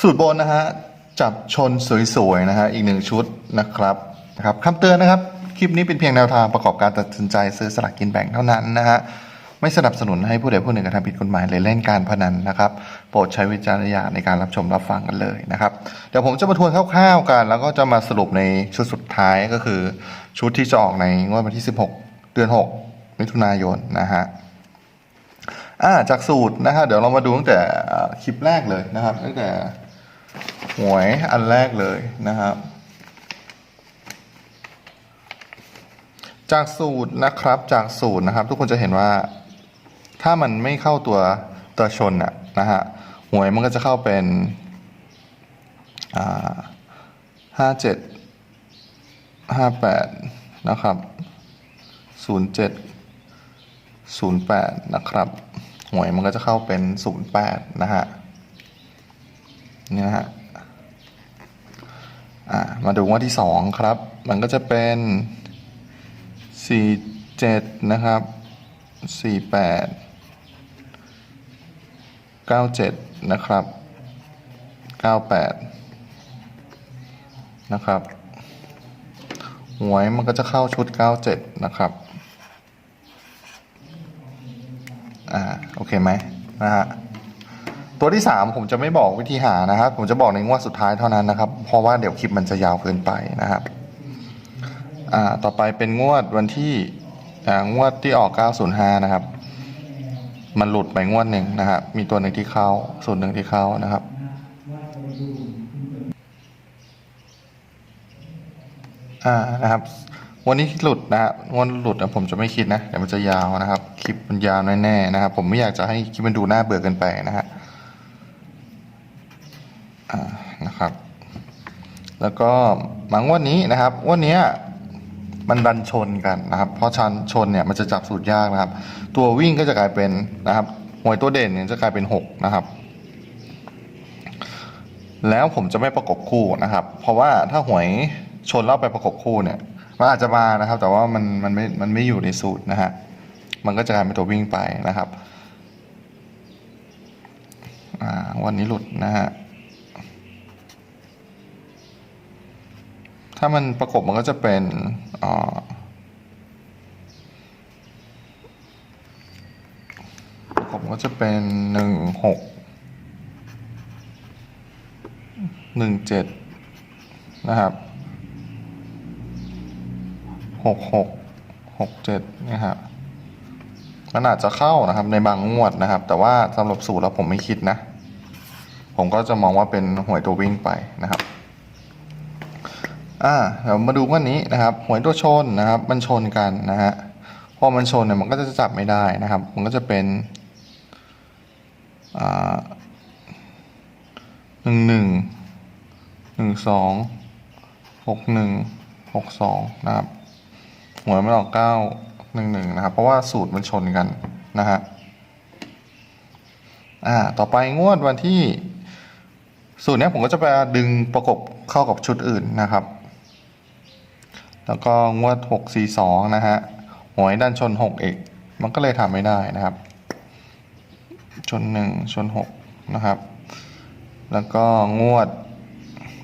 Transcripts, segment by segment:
สูตรบนนะฮะจับชนสวยๆนะฮะอีกหนึ่งชุดนะครับนะครับคำเตือนนะครับ คลิปนี้เป็นเพียงแนวทางประกอบการตัดสินใจซื้อสลากกินแบ่งเท่านั้นนะฮะไม่สนับสนุนให้ผู้ใดผู้หนึ่งกระทำผิดกฎหมายหรือเล่นการพนันนะครับ โปรดใช้วิจารณญาณในการรับชมรับฟังกันเลยนะครับ เดี๋ยวผมจะมาทวนคร่าวๆกัน แล้วก็จะมาสรุปในชุดสุดท้ายก็คือชุดที่จะออกในงวดวันที่ 16 เดือน 6 มิถุนายนนะฮะอ่าจากสูตรนะฮะเดี๋ยวเรามาดูตั้งแต่คลิปแรกเลยนะครับ ตั้งแต่ หวยอันแรกเลยนะครับ จากสูตรนะครับจากสูตรนะครับ ทุกคนจะเห็นว่า ถ้ามันไม่เข้าตัวตัวชนอะนะฮะหวยมันก็จะเข้าเป็นห้าเจ็ดห้าแปดนะครับศูนย์เจ็ดศูนย์แปดนะครับหวยมันก็จะเข้าเป็นศูนย์แปดนะฮะนี่นะฮะ อ่ามาดูงว่าที่สองครับ มันก็จะเป็นสี่เจ็ดนะครับสี่แปดเก้าเจ็ดนะครับเก้าแปดนะครับหวยมันก็จะเข้าชุดเก้าเจ็ดนะครับ อ่า โอเคไหมนะฮะ ตัวที่สามผมจะไม่บอกวิธีหานะครับ ผมจะบอกในงวดสุดท้ายเท่านั้นนะครับ เพราะว่าเดี๋ยวคลิปมันจะยาวเกินไปนะครับอ่าต่อไปเป็นงวดวันที่อ่างวดที่ออก 905 นะครับ มันหลุดไปงวดหนึ่งนะครับมีตัวหนึ่งที่เข้าส่วนหนึ่งที่เข้านะครับอ่านะครับ วันนี้ที่หลุดนะฮะวันหลุดนะผมจะไม่คิดนะเดี๋ยวมันจะยาวนะครับ คลิปมันยาวแน่ๆนะครับ ผมไม่อยากจะให้คลิปมันดูน่าเบื่อเกินไปนะฮะอ่า นะครับ แล้วก็มางวดนี้นะครับงวันนี้มันดันชนกันนะครับ เพราะชันชนเนี่ยมันจะจับสูตรยากนะครับ ตัววิ่งก็จะกลายเป็นนะครับหวยตัวเด่นเนี่ยจะกลายเป็นหกนะครับ แล้วผมจะไม่ประกบคู่นะครับ เพราะว่าถ้าหวยชนแล้วไปประกบคู่เนี่ยมันอาจจะมานะครับ แต่ว่ามันมันไม่มันไม่อยู่ในสูตรนะฮะมันก็จะกลายเป็นตัววิ่งไปนะครับวันนี้หลุดนะฮะ ถ้ามันประกบมันก็จะเป็นประกบก็จะเป็นหนึ่งหกหนึ่งเจ็ดนะครับหกหกหกเจ็ดนะครับมันอาจจะเข้านะครับในบางงวดนะครับ แต่ว่าสำหรับสูตรแล้วผมไม่คิดนะ ผมก็จะมองว่าเป็นหวยตัววิ่งไปนะครับ อ่าเดี๋ยวมาดูวันนี้นะครับหวยตัวชนนะครับ มันชนกันนะฮะพอมันชนเนี่ยมันก็จะจับไม่ได้นะครับ มันก็จะเป็นหนึ่งหนึ่งหนึ่งสองหกหนึ่งหกสองนะครับหวยมันออกเก้าหนึ่งหนึ่งนะครับ เพราะว่าสูตรมันชนกันนะฮะอ่าต่อไปงวดวันที่สูตรเนี้ยผมก็จะไปดึงประกบเข้ากับชุดอื่นนะครับ แล้วก็งวดหกสี่สองนะฮะหวยด้านชนหกเอก มันก็เลยทำไม่ได้นะครับ ชนหนึ่งชนหกนะครับ แล้วก็งวด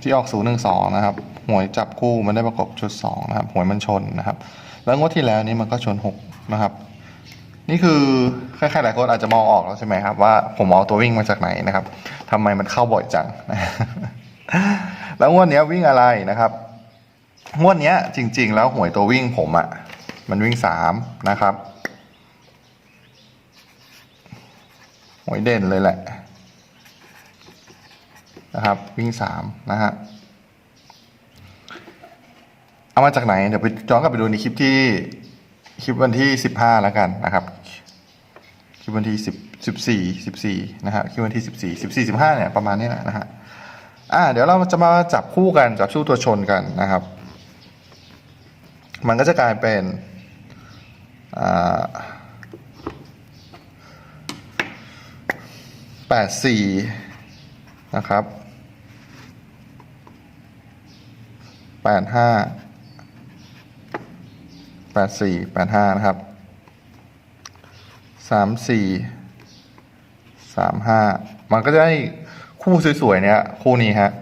ที่ออกศูนย์หนึ่งสองนะครับ หวยจับคู่มันได้ประกบชุดสองนะครับ หวยมันชนนะครับ แล้วงวดที่แล้วนี้มันก็ชนหกนะครับ นี่คือใครๆหลายคนอาจจะมองออกแล้วใช่ไหมครับ ว่าผมเอาตัววิ่งมาจากไหนนะครับทำไมมันเข้าบ่อยจัง แล้วงวดนี้วิ่งอะไรนะครับ งวดเนี้ย จริง ๆ แล้วหวยตัววิ่งผมอะ่ะ มันวิ่งสามนะครับหวยเด่นเลยแหละ นะครับ วิ่งสามนะฮะเอามาจากไหน เดี๋ยวไปย้อนกลับไปดูในคลิปที่คลิปวันที่สิบห้าแล้วกันนะครับ คลิปวันที่สิบสิบสี่สิบสี่นะฮะคลิปวันที่สิบสี่สิบสี่สิบห้าเนี่ยประมาณนี้แหละนะฮะอ่าเดี๋ยวเราจะมาจับคู่กันจับชู้ตัวชนกันนะครับ มันก็จะกลายเป็นแปดสี่นะครับแปดห้าแปดสี่แปดห้านะครับสามสี่สามห้ามันก็จะได้คู่สวยๆเนี่ยคู่นี้ฮะ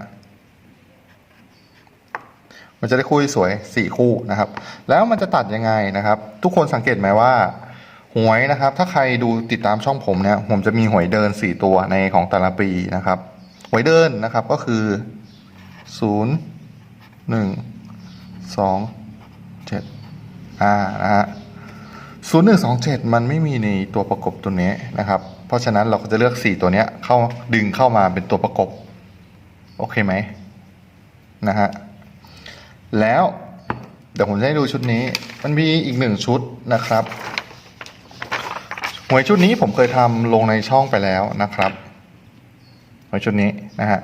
มันจะได้คู่สวยสี่คู่นะครับ แล้วมันจะตัดยังไงนะครับ ทุกคนสังเกตไหมว่าหวยนะครับ ถ้าใครดูติดตามช่องผมเนี่ยผมจะมีหวยเดินสี่ตัวในของแต่ละปีนะครับ หวยเดินนะครับก็คือศูนย์หนึ่งสองเจ็ดอ่านะฮะศูนย์หนึ่งสองเจ็ดมันไม่มีในตัวประกบตัวนี้นะครับ เพราะฉะนั้นเราก็จะเลือกสี่ตัวเนี้ยเข้าดึงเข้ามาเป็นตัวประกบ โอเคไหมนะฮะ แล้วเดี๋ยวผมจะให้ดูชุดนี้ มันมีอีกหนึ่งชุดนะครับหวยชุดนี้ผมเคยทำลงในช่องไปแล้วนะครับหวยชุดนี้นะฮะ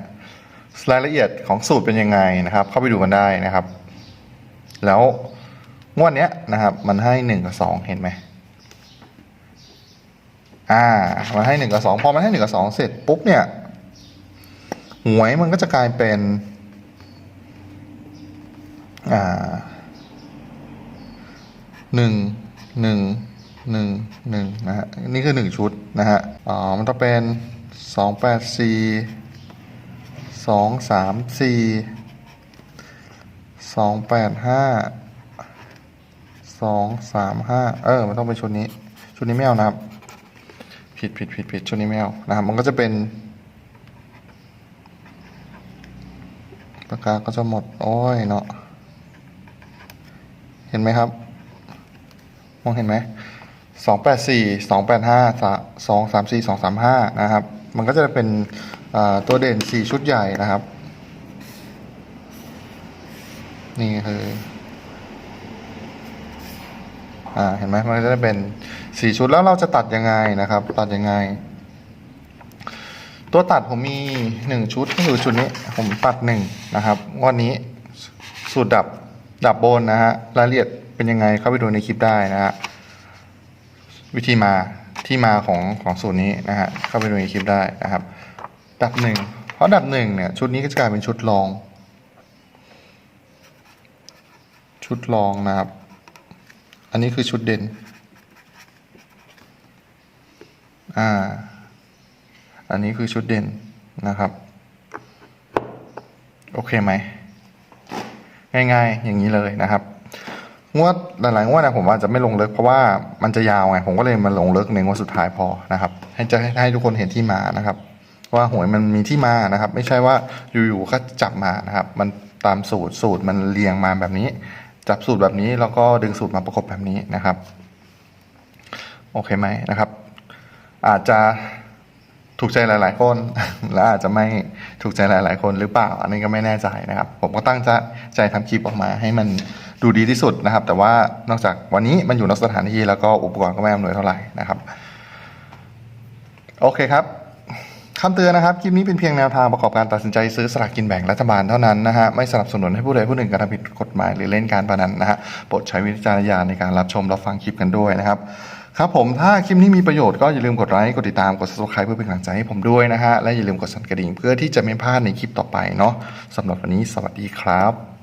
รายละเอียดของสูตรเป็นยังไงนะครับ เข้าไปดูกันได้นะครับ แล้วงวดเนี้ยนะครับ มันให้หนึ่งกับสองเห็นไหมอ่า มันให้หนึ่งกับสองพอมันให้หนึ่งกับสองเสร็จปุ๊บเนี่ยหวยมันก็จะกลายเป็น อ่าหนึ่งหนึ่งหนึ่งหนึ่งนะฮะนี่คือหนึ่งชุดนะฮะอ๋อมันต้องเป็นสองแปดสี่สองสามสี่สองแปดห้าสองสามห้าเออมันต้องเป็นชุดนี้ ชุดนี้ไม่เอานะครับ ผิดผิดผิดผิดชุดนี้ไม่เอานะครับ มันก็จะเป็นปากกาก็จะหมด โอ้ยเนาะ เห็นไหมครับ มองเห็นไหมสองแปดสี่สองแปดห้าสองสามสี่สองสามห้านะครับ มันก็จะเป็นตัวเด่นสี่ชุดใหญ่นะครับ นี่คืออ่าเห็นไหมมันก็จะเป็นสี่ชุดแล้วเราจะตัดยังไงนะครับ ตัดยังไง ตัวตัดผมมีหนึ่งชุดก็คือชุดนี้ผมตัดหนึ่งนะครับงวดนี้สูตรดับ ดับบนนะฮะรายละเอียดเป็นยังไงเข้าไปดูในคลิปได้นะฮะวิธีมาที่มาของของสูตรนี้นะฮะเข้าไปดูในคลิปได้นะครับ ดับหนึ่งเพราะดับหนึ่งเนี่ยชุดนี้ก็จะกลายเป็นชุดรอง ชุดรองนะครับ อันนี้คือชุดเด่นอ่าอันนี้คือชุดเด่นนะครับ โอเคไหม ง่าย ๆ อย่างนี้เลยนะครับ งวดหลายๆงวดนะผมอาจจะไม่ลงเลิกเพราะว่ามันจะยาวไงผมก็เลยมาลงเลิกในงวดสุดท้ายพอนะครับ ให้จะให้ให้ทุกคนเห็นที่มานะครับ ว่าหวยมันมีที่มานะครับ ไม่ใช่ว่าอยู่ๆก็จับมานะครับ มันตามสูตรสูตรมันเรียงมาแบบนี้ จับสูตรแบบนี้แล้วก็ดึงสูตรมาประกบแบบนี้นะครับ โอเคไหมนะครับ อาจจะ ถูกใจหลาย ๆ คนและอาจจะไม่ถูกใจหลาย ๆ คนหรือเปล่า อันนี้ก็ไม่แน่ใจนะครับ ผมก็ตั้งใจใจทำคลิปออกมาให้มันดูดีที่สุดนะครับ แต่ว่านอกจากวันนี้มันอยู่นอกสถานที่แล้วก็อุปกรณ์ก็ไม่อำนวยเท่าไหร่นะครับโอเคครับคำเตือนนะครับ คลิปนี้เป็นเพียงแนวทางประกอบการตัดสินใจซื้อสลากกินแบ่งรัฐบาลเท่านั้นนะฮะ ไม่สนับสนุนให้ผู้ใดผู้หนึ่งกระทำผิดกฎหมายหรือเล่นการพนันนะฮะ โปรดใช้วิจารณญาณในการรับชมรับฟังคลิปกันด้วยนะครับ ครับผมถ้าคลิปนี้มีประโยชน์ก็อย่าลืมกดไลค์กดติดตามกด subscribe เพื่อเป็นกำลังใจให้ผมด้วยนะฮะและอย่าลืมกดสั่นกระดิ่งเพื่อที่จะไม่พลาดในคลิปต่อไปเนาะสำหรับวันนี้สวัสดีครับ